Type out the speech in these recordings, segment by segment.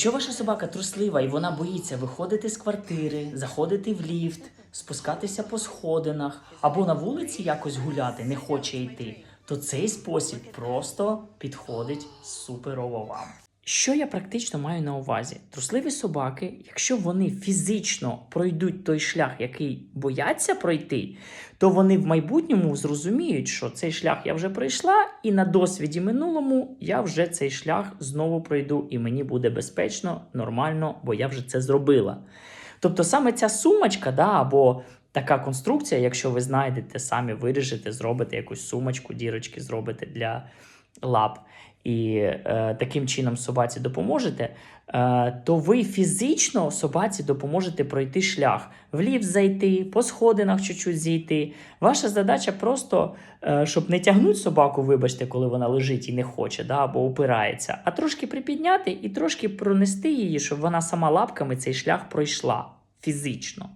Якщо ваша собака труслива і вона боїться виходити з квартири, заходити в ліфт, спускатися по сходинах або на вулиці якось гуляти, не хоче йти, то цей спосіб просто підходить суперово вам. Що я практично маю на увазі? Трусливі собаки, якщо вони фізично пройдуть той шлях, який бояться пройти, то вони в майбутньому зрозуміють, що цей шлях я вже пройшла, і на досвіді минулому я вже цей шлях знову пройду, і мені буде безпечно, нормально, бо я вже це зробила. Тобто саме ця сумочка, да, або така конструкція, якщо ви знайдете, самі виріжете, зробите якусь сумочку, дірочки зробите для лап, і е, таким чином собаці допоможете, е, то ви фізично собаці допоможете пройти шлях, в ліфт зайти, по сходинах чуть-чуть зійти. Ваша задача просто, е, щоб не тягнути собаку, вибачте, коли вона лежить і не хоче, да, або опирається, а трошки припідняти і трошки пронести її, щоб вона сама лапками цей шлях пройшла фізично.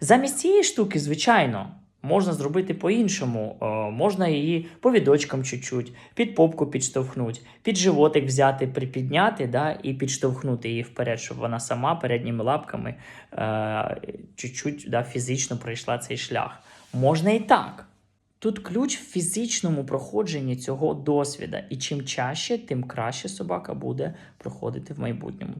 Замість цієї штуки, звичайно, можна зробити по-іншому. Е, можна її повідочком чуть-чуть, під попку підштовхнути, під животик взяти, припідняти да, і підштовхнути її вперед, щоб вона сама передніми лапками е, чуть-чуть да, фізично пройшла цей шлях. Можна і так. Тут ключ в фізичному проходженні цього досвіда, і чим чаще, тим краще собака буде проходити в майбутньому.